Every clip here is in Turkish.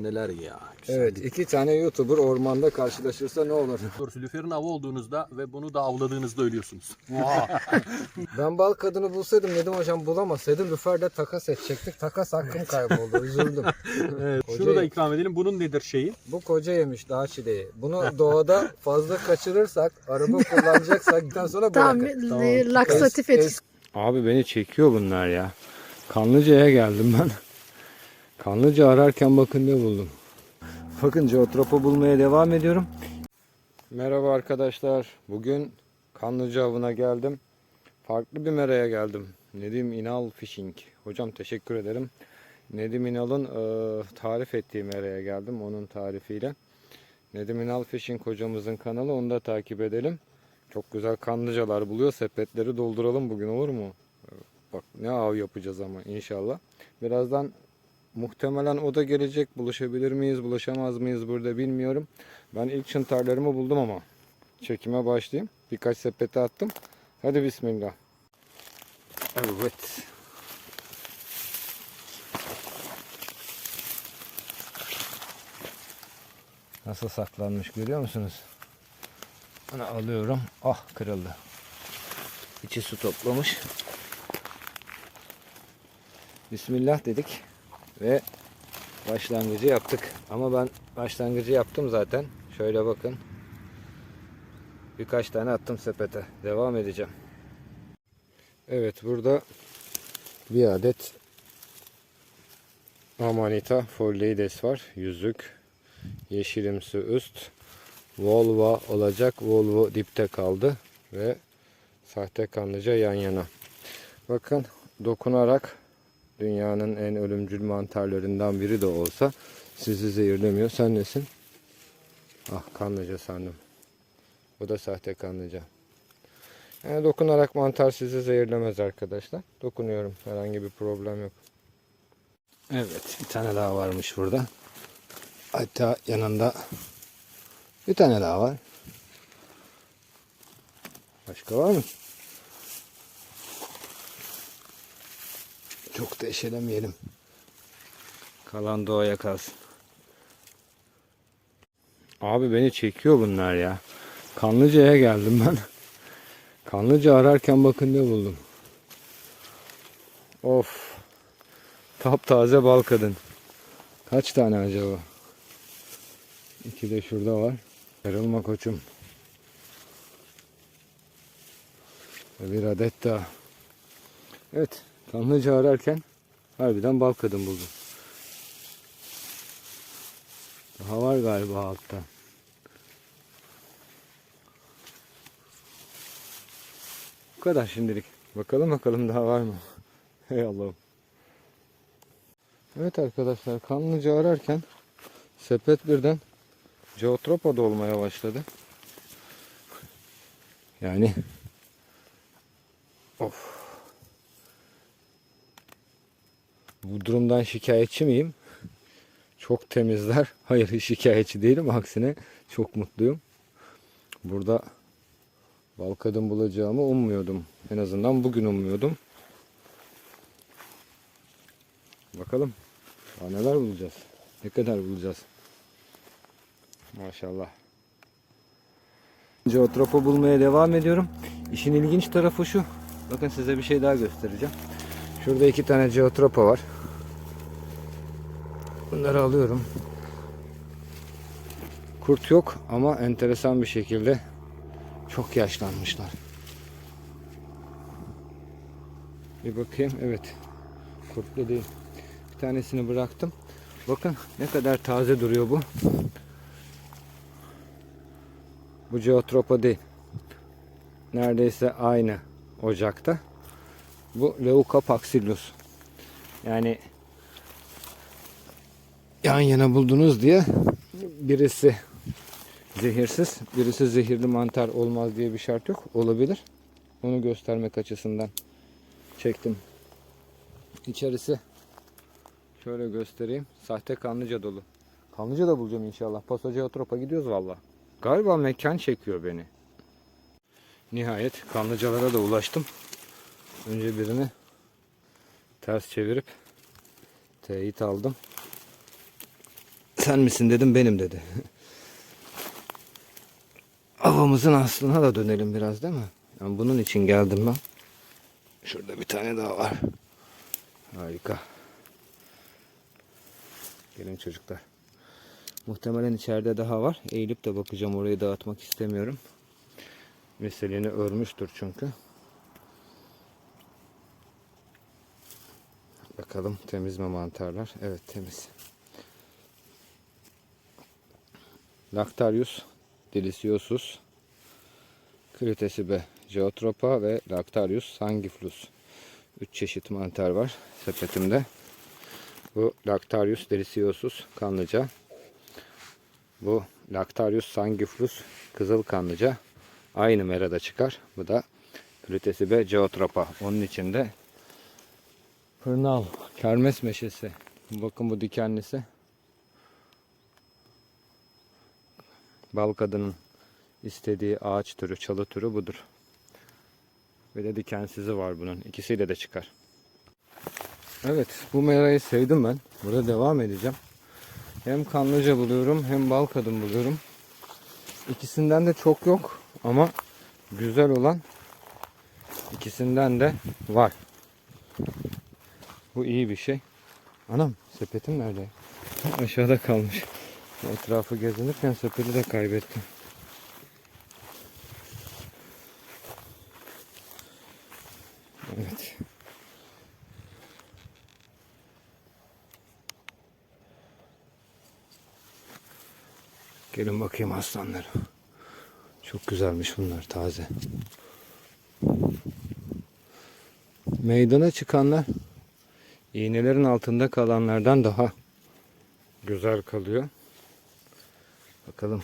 Neler ya. Evet iki tane YouTuber ormanda karşılaşırsa ne olur? Doğrusu lüferin avı olduğunuzda ve bunu da avladığınızda ölüyorsunuz. Ben bal kadını bulsaydım dedim hocam bulamasaydım Lüfer'de takas edecektik. Takas hakkım kayboldu. Üzüldüm. evet. Hoca- Şunu da ikram edelim. Bunun nedir şeyi? Bu koca yemiş dağ çileği. Bunu doğada fazla kaçırırsak, araba kullanacaksak sonra Tam bırakın. e, laksatif Es- etkisi. Abi beni çekiyor bunlar ya. Kanlıca'ya geldim ben. Kanlıca ararken bakın ne buldum. Bakın geotropu bulmaya devam ediyorum. Merhaba arkadaşlar. Bugün Kanlıca avına geldim. Farklı bir meraya geldim. Nedim İnal Fishing. Hocam teşekkür ederim. Nedim İnal'ın e, tarif ettiği meraya geldim. Onun tarifiyle. Nedim İnal Fishing hocamızın kanalı. Onu da takip edelim. Çok güzel kanlıcalar buluyor. Sepetleri dolduralım bugün olur mu? Bak ne av yapacağız ama inşallah. Birazdan muhtemelen o da gelecek. Buluşabilir miyiz, buluşamaz mıyız burada bilmiyorum. Ben ilk çıntarlarımı buldum ama. Çekime başlayayım. Birkaç sepete attım. Hadi bismillah. Evet. Nasıl saklanmış görüyor musunuz? Bunu alıyorum. Ah kırıldı. İçi su toplamış. Bismillah dedik ve başlangıcı yaptık. Ama ben başlangıcı yaptım zaten. Şöyle bakın. Birkaç tane attım sepete. Devam edeceğim. Evet burada bir adet Amanita Folleides var. Yüzük. Yeşilimsi üst. Volvo olacak. Volvo dipte kaldı. Ve sahte kanlıca yan yana. Bakın dokunarak dünyanın en ölümcül mantarlarından biri de olsa sizi zehirlemiyor. Sen nesin? Ah kanlıca sandım. Bu da sahte kanlıca. Yani dokunarak mantar sizi zehirlemez arkadaşlar. Dokunuyorum. Herhangi bir problem yok. Evet. Bir tane daha varmış burada. Hatta yanında bir tane daha var. Başka var mı? Çok da eşelemeyelim. Kalan doğaya kalsın. Abi beni çekiyor bunlar ya. Kanlıca'ya geldim ben. Kanlıca ararken bakın ne buldum. Of. Taptaze bal kadın. Kaç tane acaba? İki de şurada var. Kırılma koçum. Bir adet daha. Evet. Kanlıca ararken harbiden bal kadın buldum. Daha var galiba altta. Bu kadar şimdilik. Bakalım bakalım daha var mı? Hey Allah'ım. Evet arkadaşlar kanlıca ararken sepet birden Geotropa da olmaya başladı. Yani of. Bu durumdan şikayetçi miyim? Çok temizler. Hayır şikayetçi değilim. Aksine çok mutluyum. Burada bal kadın bulacağımı ummuyordum. En azından bugün ummuyordum. Bakalım. Daha neler bulacağız? Ne kadar bulacağız? Maşallah. Geotropu bulmaya devam ediyorum. İşin ilginç tarafı şu. Bakın size bir şey daha göstereceğim. Şurada iki tane geotropa var. Bunları alıyorum. Kurt yok ama enteresan bir şekilde çok yaşlanmışlar. Bir bakayım. Evet. Kurtlu değil. Bir tanesini bıraktım. Bakın ne kadar taze duruyor bu. Bu Geotropa değil. Neredeyse aynı ocakta. Bu Leuca paxillus. Yani yan yana buldunuz diye birisi zehirsiz, birisi zehirli mantar olmaz diye bir şart yok. Olabilir. Onu göstermek açısından çektim. İçerisi şöyle göstereyim. Sahte kanlıca dolu. Kanlıca da bulacağım inşallah. Paso Geotropa gidiyoruz valla. Galiba mekan çekiyor beni. Nihayet kanlıcalara da ulaştım. Önce birini ters çevirip teyit aldım. Sen misin dedim benim dedi. Avımızın aslına da dönelim biraz değil mi? Yani bunun için geldim ben. Şurada bir tane daha var. Harika. Gelin çocuklar. Muhtemelen içeride daha var. Eğilip de bakacağım. Orayı dağıtmak istemiyorum. Meseleni örmüştür çünkü. Bakalım temiz mi mantarlar? Evet temiz. Lactarius deliciosus Critesibe geotropa ve Lactarius sangiflus. 3 çeşit mantar var sepetimde. Bu Lactarius deliciosus kanlıca. Bu Lactarius sangiflus kızıl kanlıca. Aynı merada çıkar. Bu da Critesibe geotropa. Onun içinde Hırnal, kermes meşesi. Bakın bu dikenlisi. Bal kadının istediği ağaç türü, çalı türü budur. Ve de dikensizi var bunun. İkisiyle de çıkar. Evet, bu merayı sevdim ben. Burada devam edeceğim. Hem kanlıca buluyorum, hem bal kadın buluyorum. İkisinden de çok yok ama güzel olan ikisinden de var. Bu iyi bir şey. Anam sepetim nerede? Aşağıda kalmış. Etrafı gezinirken sepeti de kaybettim. Evet. Gelin bakayım aslanlar. Çok güzelmiş bunlar taze. Meydana çıkanlar iğnelerin altında kalanlardan daha güzel kalıyor. Bakalım.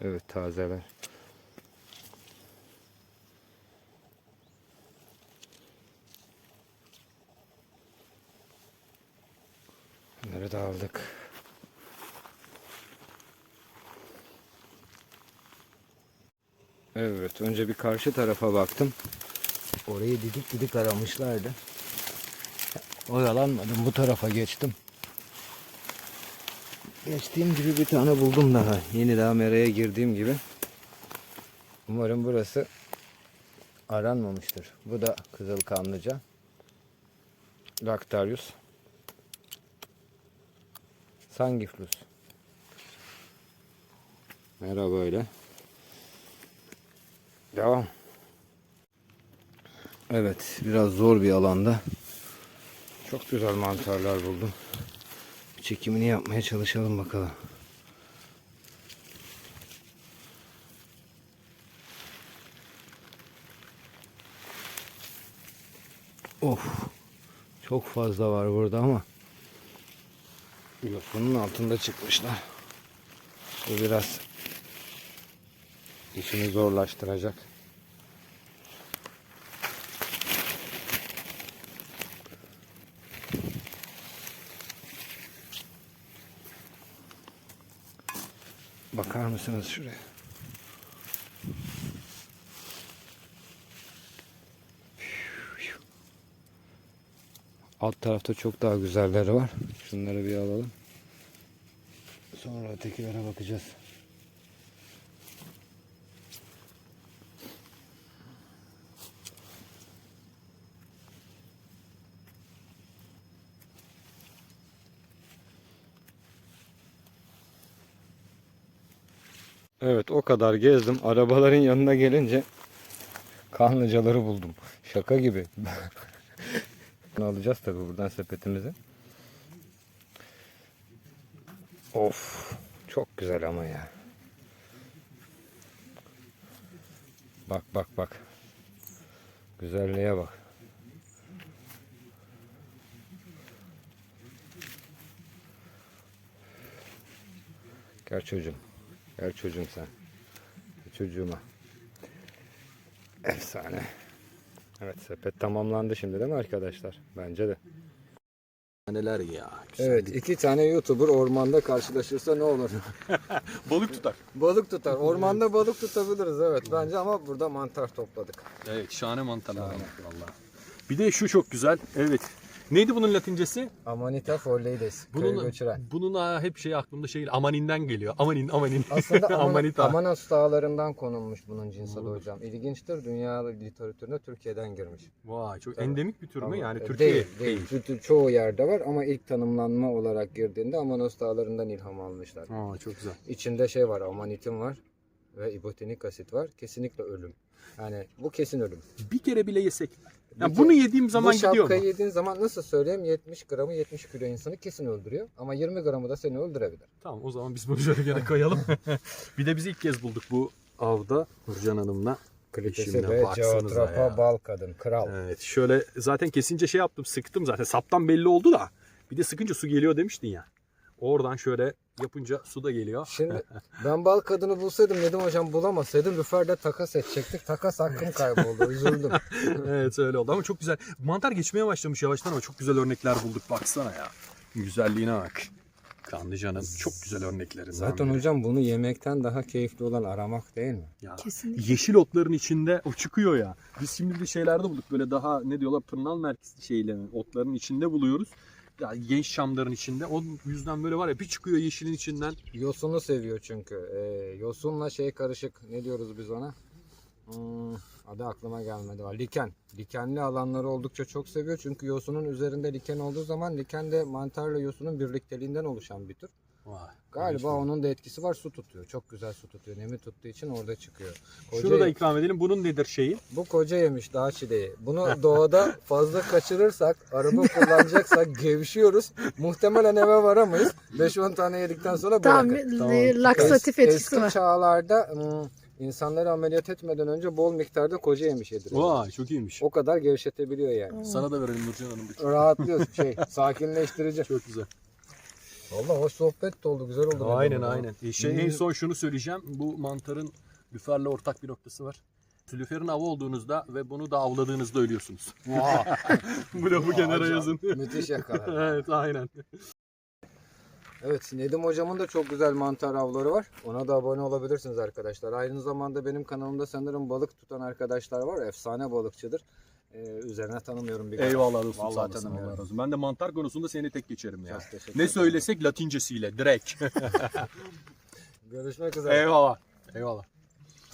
Evet tazeler. Bunları da aldık. Evet önce bir karşı tarafa baktım. Orayı didik didik aramışlardı. Oyalanmadım bu tarafa geçtim. Geçtiğim gibi bir tane buldum daha. Yeni daha meraya girdiğim gibi. Umarım burası aranmamıştır. Bu da kızıl kanlıca. Lactarius. Sangiflus. Merhaba öyle. Devam. Evet, biraz zor bir alanda. Çok güzel mantarlar buldum. Çekimini yapmaya çalışalım bakalım. Of. Çok fazla var burada ama yosunun altında çıkmışlar. Bu biraz işini zorlaştıracak. Bakar mısınız şuraya? Alt tarafta çok daha güzelleri var. Şunları bir alalım. Sonra ötekilere bakacağız. Evet o kadar gezdim. Arabaların yanına gelince kanlıcaları buldum. Şaka gibi. Alacağız tabi buradan sepetimizi. Of çok güzel ama ya. Bak bak bak. Güzelliğe bak. Gel çocuğum. Gel çocuğum sen. Çocuğuma. Efsane. Evet sepet tamamlandı şimdi değil mi arkadaşlar? Bence de. Neler ya. güzel. Evet iki tane YouTuber ormanda karşılaşırsa ne olur? Balık tutar. balık tutar. Ormanda balık tutabiliriz evet bence ama burada mantar topladık. Evet şahane mantarlar var valla. Bir de şu çok güzel. Evet. Neydi bunun latincesi? Amanita folleides. Köyü Bunun, göçüren. bunun hep şey aklımda şey amaninden geliyor. Amanin, amanin. Aslında Aman- Amanita. Amanos dağlarından konulmuş bunun cinsi adı hocam. İlginçtir. Dünya literatürüne Türkiye'den girmiş. Vay çok Tabii. endemik bir tür mü? Yani e, Türkiye değil, değil. Ço- Çoğu yerde var ama ilk tanımlanma olarak girdiğinde Amanos dağlarından ilham almışlar. Aa, çok güzel. İçinde şey var, amanitin var ve ibotenik asit var. Kesinlikle ölüm. Yani bu kesin ölüm. Bir kere bile yesek. Yani Bir bunu yediğim zaman bu gidiyor şapkayı mu? yediğin zaman nasıl söyleyeyim 70 gramı 70 kilo insanı kesin öldürüyor. Ama 20 gramı da seni öldürebilir. Tamam o zaman biz bunu şöyle gene koyalım. bir de biz ilk kez bulduk bu avda Nurcan Hanım'la. Klitesi ve ya. bal kadın, kral. Evet şöyle zaten kesince şey yaptım sıktım zaten saptan belli oldu da. Bir de sıkınca su geliyor demiştin ya. Oradan şöyle yapınca su da geliyor. Şimdi ben bal kadını bulsaydım Nedim hocam bulamasaydım Lüfer'de takas edecektik. Takas hakkım kayboldu. Üzüldüm. evet öyle oldu ama çok güzel. Mantar geçmeye başlamış yavaştan ama çok güzel örnekler bulduk baksana ya. Güzelliğine bak. Kanlıca'nın çok güzel örneklerinden Zaten biri. hocam bunu yemekten daha keyifli olan aramak değil mi? Ya, Kesinlikle. yeşil otların içinde o çıkıyor ya. Biz şimdi bir şeylerde bulduk böyle daha ne diyorlar pırnal merkezli şeylerin otların içinde buluyoruz. Ya genç çamların içinde. O yüzden böyle var ya bir çıkıyor yeşilin içinden. Yosunu seviyor çünkü. Ee, yosunla şey karışık. Ne diyoruz biz ona? Hmm, adı aklıma gelmedi. Var. Liken. Likenli alanları oldukça çok seviyor. Çünkü yosunun üzerinde liken olduğu zaman liken de mantarla yosunun birlikteliğinden oluşan bir tür. Vay, Galiba ilginç. onun da etkisi var. Su tutuyor. Çok güzel su tutuyor. Nemi tuttuğu için orada çıkıyor. Koca, Şunu da ikram edelim. Bunun nedir şeyi? Bu koca yemiş dağ çileği. Bunu doğada fazla kaçırırsak, araba kullanacaksak gevşiyoruz. Muhtemelen eve varamayız. 5-10 tane yedikten sonra Tam bırakın. Tamam. laksatif Es- etkisi eski var. çağlarda ım, insanları ameliyat etmeden önce bol miktarda koca yemiş yediriyorlar. Vay çok iyiymiş. O kadar gevşetebiliyor yani. Sana da verelim Nurcan Hanım. Rahatlıyorsun şey, sakinleştirici. Çok güzel. Valla hoş sohbet de oldu, güzel oldu. Aynen aynen. E, şey, en son şunu söyleyeceğim. Bu mantarın lüferle ortak bir noktası var. Lüferin avı olduğunuzda ve bunu da avladığınızda ölüyorsunuz. bu lafı kenara yazın. Müthiş yakalar. evet aynen. Evet Nedim hocamın da çok güzel mantar avları var. Ona da abone olabilirsiniz arkadaşlar. Aynı zamanda benim kanalımda sanırım balık tutan arkadaşlar var. Efsane balıkçıdır. Ee, üzerine tanımıyorum bir Eyvallah dostum Vallahi sağ tanımıyorum. Allah razı olsun. Ben de mantar konusunda seni tek geçerim ya. Ne söylesek latincesiyle direkt. Görüşmek üzere. Eyvallah. Eyvallah.